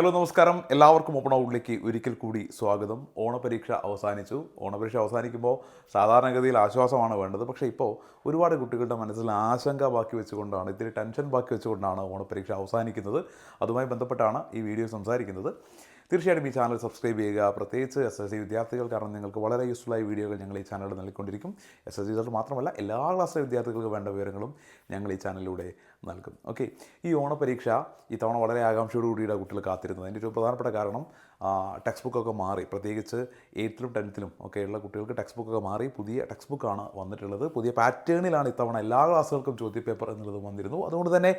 Hello നമസ്കാരം. എല്ലാവർക്കും open ഔട്ടിലേക്ക് ഒരിക്കൽ കൂടി സ്വാഗതം. ഓണപരീക്ഷ അവസാനിച്ചു. ഓണപരീക്ഷ അവസാനിക്കുമ്പോൾ സാധാരണഗതിയിൽ ആശ്വാസമാണ് വേണ്ടത്. പക്ഷേ ഇപ്പോൾ ഒരുപാട് കുട്ടികളുടെ മനസ്സിൽ ആശങ്ക ബാക്കി വെച്ചുകൊണ്ടാണ് ഇത്തിരി ടെൻഷൻ ബാക്കി വെച്ചുകൊണ്ടാണ് ഓണപരീക്ഷ അവസാനിക്കുന്നത്. അതുമായി ബന്ധപ്പെട്ടാണ് ഈ വീഡിയോ സംസാരിക്കുന്നത്. തീർച്ചയായിട്ടും ഈ ചാനൽ സബ്സ്ക്രൈബ് ചെയ്യുക. പ്രത്യേകിച്ച് എസ് എസ് സി വിദ്യാർത്ഥികൾ കാരണം നിങ്ങൾക്ക് വളരെ യൂസ്ഫുള്ളായ വീഡിയോകൾ ഞങ്ങൾ ഈ ചാനലിൽ നൽകിക്കൊണ്ടിരിക്കും. എസ് എസ് സി മാത്രമല്ല എല്ലാ ക്ലാസ്സിലെ വിദ്യാർത്ഥികൾക്ക് വേണ്ട വിവരങ്ങളും ഞങ്ങൾ ഈ ചാനലിലൂടെ നൽകും. ഓക്കെ ഈ ഓണപരീക്ഷ ഇത്തവണ വളരെ ആകാംക്ഷയോടുകൂടിയാണ് കുട്ടികൾ കാത്തിരുന്നത്. അതിന്റെ ഒരു പ്രധാനപ്പെട്ട കാരണം ടെക്സ്റ്റ് ബുക്കൊക്കെ മാറി. പ്രത്യേകിച്ച് എയ്ത്തിലും ടെൻത്തിലും ഒക്കെയുള്ള കുട്ടികൾക്ക് ടെക്സ്റ്റ് ബുക്കൊക്കെ മാറി. പുതിയ ടെക്സ്റ്റ് ബുക്കാണ് വന്നിട്ടുള്ളത്. പുതിയ പാറ്റേണിലാണ് ഇത്തവണ എല്ലാ ക്ലാസ്സുകൾക്കും ചോദ്യപേപ്പർ എന്നുള്ളത് വന്നിരുന്നു. അതുകൊണ്ട് തന്നെ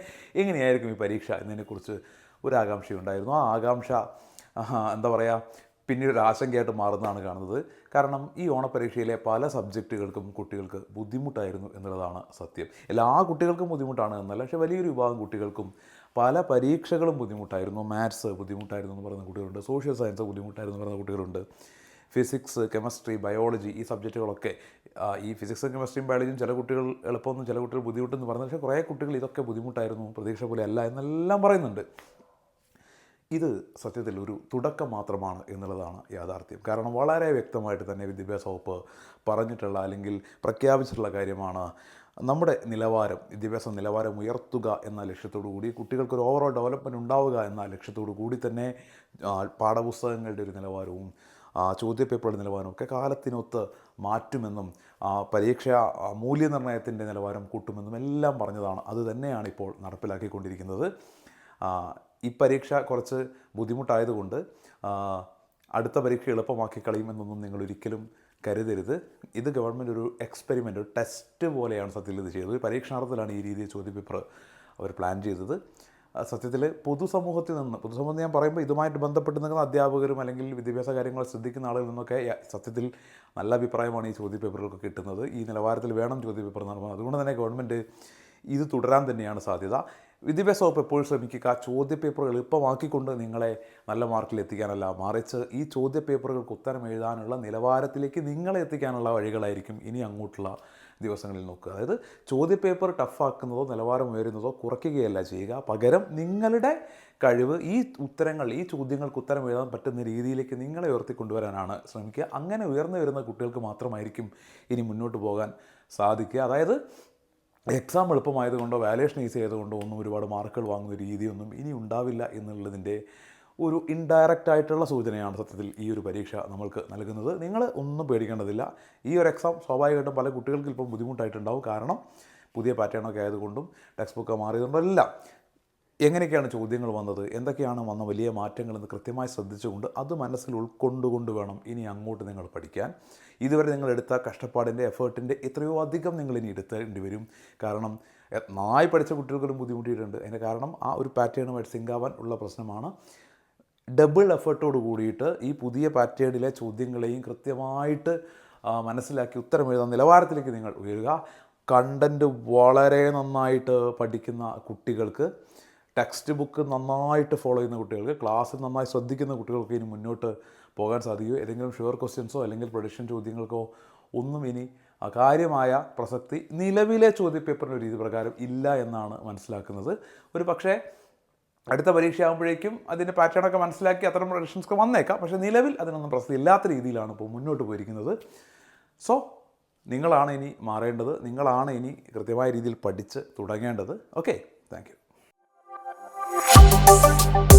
എങ്ങനെയായിരിക്കും ഈ പരീക്ഷ എന്നതിനെക്കുറിച്ച് ഒരു ആകാംക്ഷയുണ്ടായിരുന്നു. ആ ആകാംക്ഷ എന്താ പറയുക പിന്നീട് ഒരു ആശങ്കയായിട്ട് മാറുന്നതാണ് കാണുന്നത്. കാരണം ഈ ഓണപരീക്ഷയിലെ പല സബ്ജക്റ്റുകൾക്കും കുട്ടികൾക്ക് ബുദ്ധിമുട്ടായിരുന്നു എന്നുള്ളതാണ് സത്യം. എല്ലാ കുട്ടികൾക്കും ബുദ്ധിമുട്ടാണ് എന്നല്ല പക്ഷേ വലിയൊരു വിഭാഗം കുട്ടികൾക്കും പല പരീക്ഷകളും ബുദ്ധിമുട്ടായിരുന്നു. മാത്സ് ബുദ്ധിമുട്ടായിരുന്നു എന്ന് പറയുന്ന കുട്ടികളുണ്ട് സോഷ്യൽ സയൻസ് ബുദ്ധിമുട്ടായിരുന്നു എന്ന് പറയുന്ന കുട്ടികളുണ്ട് ഫിസിക്സ് കെമിസ്ട്രി ബയോളജി ഈ സബ്ജക്റ്റുകളൊക്കെ ഈ ഫിസിക്സും കെമിസ്ട്രിയും ബയോളജിയും ചില കുട്ടികൾ എളുപ്പമൊന്നും ചില കുട്ടികൾ ബുദ്ധിമുട്ടെന്ന് പറയുന്നത് പക്ഷേ കുറേ കുട്ടികൾ ഇതൊക്കെ ബുദ്ധിമുട്ടായിരുന്നു പ്രതീക്ഷ പോലെ അല്ല എന്നെല്ലാം പറയുന്നുണ്ട്. ഇത് സത്യത്തിൽ ഒരു തുടക്കം മാത്രമാണ് എന്നുള്ളതാണ് യാഥാർത്ഥ്യം. കാരണം വളരെ വ്യക്തമായിട്ട് തന്നെ വിദ്യാഭ്യാസ വകുപ്പ് പറഞ്ഞിട്ടുള്ള അല്ലെങ്കിൽ പ്രഖ്യാപിച്ചിട്ടുള്ള കാര്യമാണ് നമ്മുടെ നിലവാരം വിദ്യാഭ്യാസ നിലവാരം ഉയർത്തുക എന്ന ലക്ഷ്യത്തോടു കൂടി കുട്ടികൾക്ക് ഒരു ഓവറോൾ ഡെവലപ്മെന്റ് ഉണ്ടാവുക എന്ന ലക്ഷ്യത്തോടു കൂടി തന്നെ പാഠപുസ്തകങ്ങളുടെ ഒരു നിലവാരവും ചോദ്യപേപ്പറുടെ നിലവാരവും ഒക്കെ കാലത്തിനൊത്ത് മാറ്റുമെന്നും പരീക്ഷ മൂല്യനിർണയത്തിന്റെ നിലവാരം കൂട്ടുമെന്നും എല്ലാം പറഞ്ഞതാണ്. അത് തന്നെയാണ് ഇപ്പോൾ നടപ്പിലാക്കിക്കൊണ്ടിരിക്കുന്നത്. ഈ പരീക്ഷ കുറച്ച് ബുദ്ധിമുട്ടായതുകൊണ്ട് അടുത്ത പരീക്ഷ എളുപ്പമാക്കി കളയുമെന്നൊന്നും നിങ്ങൾ ഒരിക്കലും കരുതരുത്. ഇത് ഗവൺമെന്റ് ഒരു എക്സ്പെരിമെന്റ് ഒരു ടെസ്റ്റ് പോലെയാണ് സത്യത്തിൽ ഇത് ചെയ്തത്. ഒരു പരീക്ഷണാർത്ഥത്തിലാണ് ഈ രീതിയിൽ ചോദ്യപേപ്പർ അവർ പ്ലാൻ ചെയ്തത്. സത്യത്തിൽ പൊതുസമൂഹത്തിൽ നിന്ന് പൊതുസമൂഹം ഞാൻ പറയുമ്പോൾ ഇതുമായിട്ട് ബന്ധപ്പെട്ട് നിൽക്കുന്ന അധ്യാപകരും അല്ലെങ്കിൽ വിദ്യാഭ്യാസ കാര്യങ്ങൾ ശ്രദ്ധിക്കുന്ന ആളുകളിൽ നിന്നൊക്കെ സത്യത്തിൽ നല്ല അഭിപ്രായമാണ് ഈ ചോദ്യപേപ്പറുകൾക്ക് കിട്ടുന്നത്. ഈ നിലവാരത്തിൽ വേണം ചോദ്യപേപ്പർ നടക്കുന്നത് അതുകൊണ്ട് തന്നെ ഗവൺമെന്റ് ഇത് തുടരാൻ തന്നെയാണ് സാധ്യത. വിദ്യാഭ്യാസ വകുപ്പ് എപ്പോഴും ശ്രമിക്കുക. ചോദ്യപേപ്പറുകൾ എളുപ്പമാക്കിക്കൊണ്ട് നിങ്ങളെ നല്ല മാർക്കിൽ എത്തിക്കാനല്ല. മറിച്ച് ഈ ചോദ്യപേപ്പറുകൾക്ക് ഉത്തരം എഴുതാനുള്ള നിലവാരത്തിലേക്ക് നിങ്ങളെ എത്തിക്കാനുള്ള വഴികളായിരിക്കും ഇനി അങ്ങോട്ടുള്ള ദിവസങ്ങളിൽ നോക്കുക. അതായത് ചോദ്യപേപ്പർ ടഫാക്കുന്നതോ നിലവാരം ഉയരുന്നതോ കുറയ്ക്കുകയല്ല ചെയ്യുക. പകരം നിങ്ങളുടെ കഴിവ് ഈ ഉത്തരങ്ങൾ ഈ ചോദ്യങ്ങൾക്ക് ഉത്തരം എഴുതാൻ പറ്റുന്ന രീതിയിലേക്ക് നിങ്ങളെ ഉയർത്തിക്കൊണ്ടുവരാനാണ് ശ്രമിക്കുക. അങ്ങനെ ഉയർന്നു വരുന്ന കുട്ടികൾക്ക് മാത്രമായിരിക്കും ഇനി മുന്നോട്ട് പോകാൻ സാധിക്കുക. അതായത് എക്സാം എളുപ്പമായതുകൊണ്ടോ വാലേഷൻ ഈസി ആയതുകൊണ്ടോ ഒന്നും ഒരുപാട് മാർക്കുകൾ വാങ്ങുന്ന രീതിയൊന്നും ഇനി ഉണ്ടാവില്ല എന്നുള്ളതിന്റെ ഒരു ഇൻഡയറക്റ്റ് ആയിട്ടുള്ള സൂചനയാണ് സത്യത്തിൽ ഈ ഒരു പരീക്ഷ നമ്മൾക്ക് നൽകുന്നത്. നിങ്ങൾ ഒന്നും പേടിക്കേണ്ടതില്ല. ഈ ഒരു എക്സാം സ്വാഭാവികമായിട്ടും പല കുട്ടികൾക്ക് ഇപ്പം ബുദ്ധിമുട്ടായിട്ടുണ്ടാവും. കാരണം പുതിയ പാറ്റേണൊക്കെ ആയതുകൊണ്ടും ടെക്സ്റ്റ് ബുക്ക് മാറിയതുകൊണ്ടും എല്ലാം എങ്ങനെയൊക്കെയാണ് ചോദ്യങ്ങൾ വന്നത്? എന്തൊക്കെയാണ് വന്ന വലിയ മാറ്റങ്ങളെന്ന് കൃത്യമായി ശ്രദ്ധിച്ചുകൊണ്ട് അത് മനസ്സിൽ ഉൾക്കൊണ്ടുകൊണ്ട് വേണം ഇനി അങ്ങോട്ട് നിങ്ങൾ പഠിക്കാൻ. ഇതുവരെ നിങ്ങൾ എടുത്ത കഷ്ടപ്പാടിന്റെ എഫേർട്ടിന്റെ എത്രയോ അധികം നിങ്ങൾ ഇനി എടുത്തേണ്ടി വരും. കാരണം നന്നായി പഠിച്ച കുട്ടികൾക്കും ബുദ്ധിമുട്ടിയിട്ടുണ്ട്. അതിന്റെ കാരണം ആ ഒരു പാറ്റേണുമായിട്ട് സിങ്കാവാൻ ഉള്ള പ്രശ്നമാണ്. ഡബിൾ എഫേർട്ടോട് കൂടിയിട്ട് ഈ പുതിയ പാറ്റേണിലെ ചോദ്യങ്ങളെയും കൃത്യമായിട്ട് മനസ്സിലാക്കി ഉത്തരം എഴുതാൻ നിലവാരത്തിലേക്ക് നിങ്ങൾ ഉയരുക. കണ്ടന്റ് വളരെ നന്നായിട്ട് പഠിക്കുന്ന കുട്ടികൾക്ക് ടെക്സ്റ്റ് ബുക്ക് നന്നായിട്ട് ഫോളോ ചെയ്യുന്ന കുട്ടികൾക്ക് ക്ലാസ്സിൽ നന്നായി ശ്രദ്ധിക്കുന്ന കുട്ടികൾക്ക് ഇനി മുന്നോട്ട് പോകാൻ സാധിക്കും. ഏതെങ്കിലും ഷുവർ ക്വസ്റ്റ്യൻസോ അല്ലെങ്കിൽ പ്രൊഡിക്ഷൻ ചോദ്യങ്ങൾക്കോ ഒന്നും ഇനി കാര്യമായ പ്രസക്തി നിലവിലെ ചോദ്യപേപ്പറിന്റെ രീതി പ്രകാരം ഇല്ല എന്നാണ് മനസ്സിലാക്കുന്നത്. ഒരു പക്ഷേ അടുത്ത പരീക്ഷ ആകുമ്പോഴേക്കും അതിന്റെ പാറ്റേണൊക്കെ മനസ്സിലാക്കി അത്തരം പ്രൊഡക്ഷൻസൊക്കെ വന്നേക്കാം. പക്ഷേ നിലവിൽ അതിനൊന്നും പ്രസക്തി ഇല്ലാത്ത രീതിയിലാണ് ഇപ്പോൾ മുന്നോട്ട് പോയിരിക്കുന്നത്. സോ നിങ്ങളാണ് ഇനി മാറേണ്ടത്. നിങ്ങളാണ് ഇനി കൃത്യമായ രീതിയിൽ പഠിച്ച് തുടങ്ങേണ്ടത്. Okay thank you